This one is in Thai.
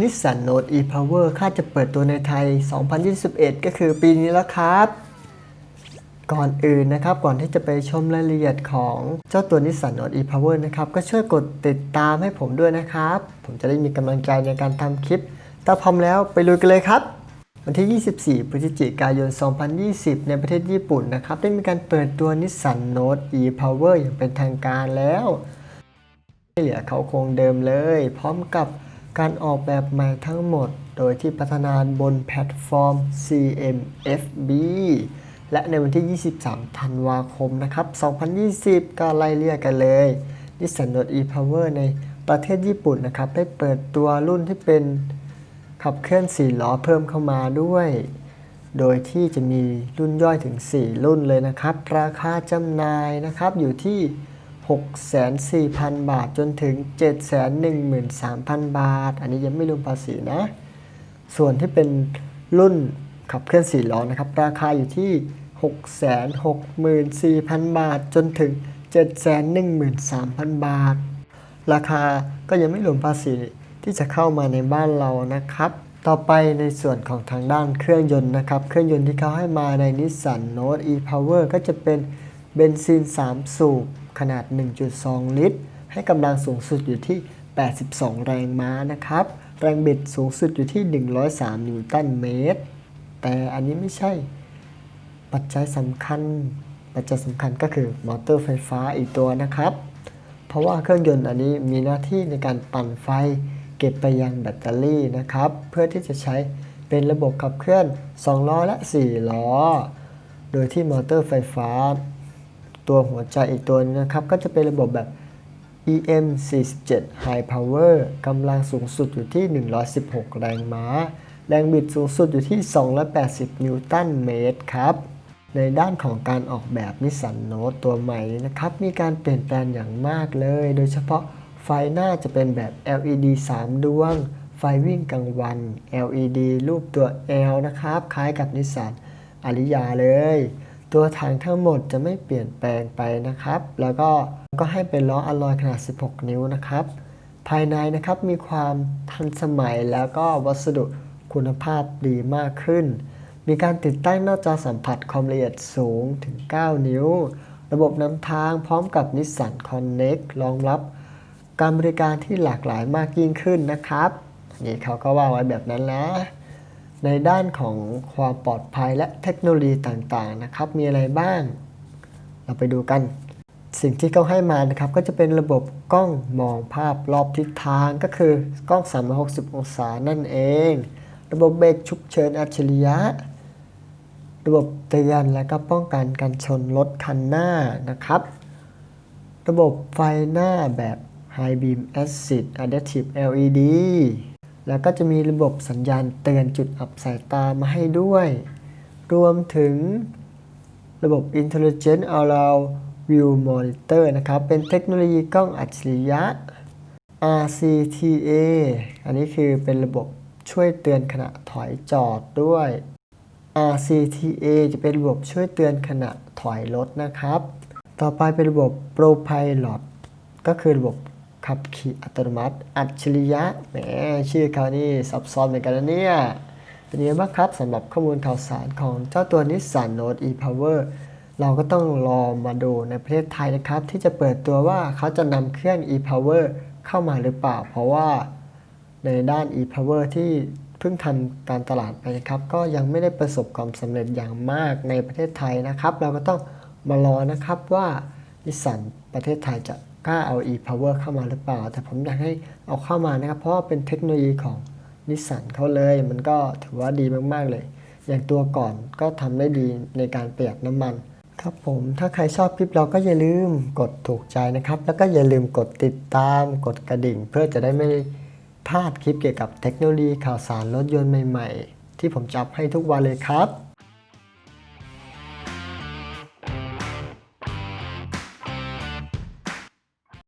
Nissan Note e-Power คาดจะเปิดตัวในไทย 2021 ก็คือปีนี้แล้วครับ ก่อนอื่นนะครับ ก่อนที่จะไปชมรายละเอียดของเจ้าตัว Nissan Note e-Power นะครับ ก็ช่วยกดติดตามให้ผมด้วยนะครับ ผมจะได้มีกำลังใจในการทำคลิป ถ้าพร้อมแล้วไปลุยกันเลยครับ วันที่ 24 พฤศจิกายน 2020 ในประเทศญี่ปุ่นนะครับ ได้มีการเปิดตัว Nissan Note e-Power อย่างเป็นทางการแล้วไม่เหลือเขาคงเดิมเลย พร้อมกับ การออกแบบใหม่ทั้งหมด โดยที่พัฒนาบนแพลตฟอร์ม CMFB และในวันที่ 23 ธันวาคมนะครับ 2020 ก็ไล่เรียกกันเลย Nissan Note e-Power ในประเทศญี่ปุ่นนะครับ ได้เปิดตัวรุ่นที่เป็นขับเคลื่อน 4 ล้อเพิ่มเข้ามาด้วย โดยที่จะมีรุ่นย่อยถึง 4 รุ่นเลยนะครับ ราคาจำหน่ายนะครับอยู่ที่ 604,000 บาทจนถึง 713,000 บาท อันนี้ยังไม่รวมภาษีนะ ส่วนที่เป็นรุ่นขับเคลื่อน4ล้อนะครับ ราคาอยู่ที่ 664,000 บาทจนถึง 713,000 บาท ราคาก็ยังไม่รวมภาษีที่จะเข้ามาในบ้านเรานะครับ ต่อไปในส่วนของทางด้านเครื่องยนต์นะครับ เครื่องยนต์ที่เขาให้มาใน Nissan Note e-Power ก็จะเป็นเบนซิน 3 สูบ ขนาด 1.2 ลิตร ให้กำลังสูงสุดอยู่ที่ 82 แรงม้านะครับ แรงบิดสูงสุดอยู่ที่ 103 นิวตันเมตร แต่อันนี้ไม่ใช่ปัจจัยสำคัญ ปัจจัยสำคัญก็คือมอเตอร์ไฟฟ้าอีกตัวนะครับ เพราะว่าเครื่องยนต์อันนี้มีหน้าที่ในการปั่นไฟ เก็บไปยังแบตเตอรี่นะครับ เพื่อที่จะใช้เป็นระบบขับเคลื่อน 2 ล้อและ 4 ล้อ โดยที่มอเตอร์ไฟฟ้า ตัวหัวใจอีกตัวนะครับ ก็จะเป็นระบบแบบ EM 47 High Power กำลังสูงสุดอยู่ที่ 116 แรงม้า แรงบิดสูงสุดอยู่ที่ 280 นิวตันเมตรครับ ในด้านของการออกแบบนิสสันโนตตัวใหม่นะครับ มีการเปลี่ยนแปลงอย่างมากเลย โดยเฉพาะไฟหน้าจะเป็นแบบ LED 3 ดวง ไฟวิ่งกลางวัน LED รูปตัว L นะครับ คล้ายกับนิสสันอาริยาเลย ตัวถังทั้งหมดจะไม่เปลี่ยนแปลงไปนะครับ แล้วก็ก็ให้เป็นล้ออลลอยขนาด 16 นิ้วนะครับ ภายในนะครับมีความทันสมัยแล้วก็วัสดุคุณภาพดีมากขึ้น มีการติดตั้งหน้าจอสัมผัสความละเอียดสูงถึง 9 นิ้ว ระบบนำทางพร้อมกับ Nissan Connect รองรับการบริการที่หลากหลายมากยิ่งขึ้นนะครับ นี่เขาก็ว่าไว้แบบนั้นนะ ในด้านของความปลอดภัยและเทคโนโลยีต่างๆนะครับ มีอะไรบ้าง เราไปดูกัน สิ่งที่เขาให้มานะครับ ก็จะเป็นระบบกล้องมองภาพรอบทิศทางก็คือกล้อง 360 องศานั่นเอง ระบบเบรกฉุกเฉินอัจฉริยะ ระบบเตือนและก็ป้องกันการชนรถคันหน้านะครับ ระบบไฟหน้าแบบ High Beam Acid Adaptive LED แล้วก็จะมีระบบสัญญาณเตือนจุดอับสายตามาให้ด้วย รวมถึงระบบ Intelligent Around View Monitor นะครับ เป็นเทคโนโลยีกล้องอัจฉริยะ RCTA อันนี้คือเป็นระบบช่วยเตือนขณะถอยจอดด้วย RCTA จะเป็นระบบช่วยเตือนขณะถอยรถนะครับ ต่อไปเป็นระบบ ProPilot ก็คือระบบ ขับขี่อัตโนมัติ อัจฉริยะแหมชื่อเขานี่ซับซ้อนเหมือนกันนะเนี่ยเป็นยังไงบ้างครับสำหรับข้อมูลข่าวสารของเจ้าตัว Nissan Note e-Power เราก็ต้องรอมาดูในประเทศไทยนะครับ ที่จะเปิดตัวว่าเขาจะนำเครื่อง e-Power เข้ามาหรือเปล่า เพราะว่าในด้าน e-Power ที่เพิ่งทำการตลาดไปนะครับ ก็ยังไม่ได้ประสบความสำเร็จอย่างมากในประเทศไทยนะครับ เราก็ต้องมารอนะครับว่านิสสันประเทศไทยจะ กล้าเอา e-Power เข้ามาหรือเปล่า แต่ผมอยากให้เอาเข้ามานะครับ เพราะว่าเป็นเทคโนโลยีของนิสสันเขาเลย มันก็ถือว่าดีมาก ๆ เลย อย่างตัวก่อนก็ทำได้ดีในการประหยัดน้ำมัน ครับผมถ้าใครชอบคลิปเราก็อย่าลืมกดถูกใจนะครับ แล้วก็อย่าลืมกดติดตาม กดกระดิ่ง เพื่อจะได้ไม่พลาดคลิปเกี่ยวกับเทคโนโลยีข่าวสารรถยนต์ใหม่ ๆ ที่ผมจับให้ทุกวันเลยครับ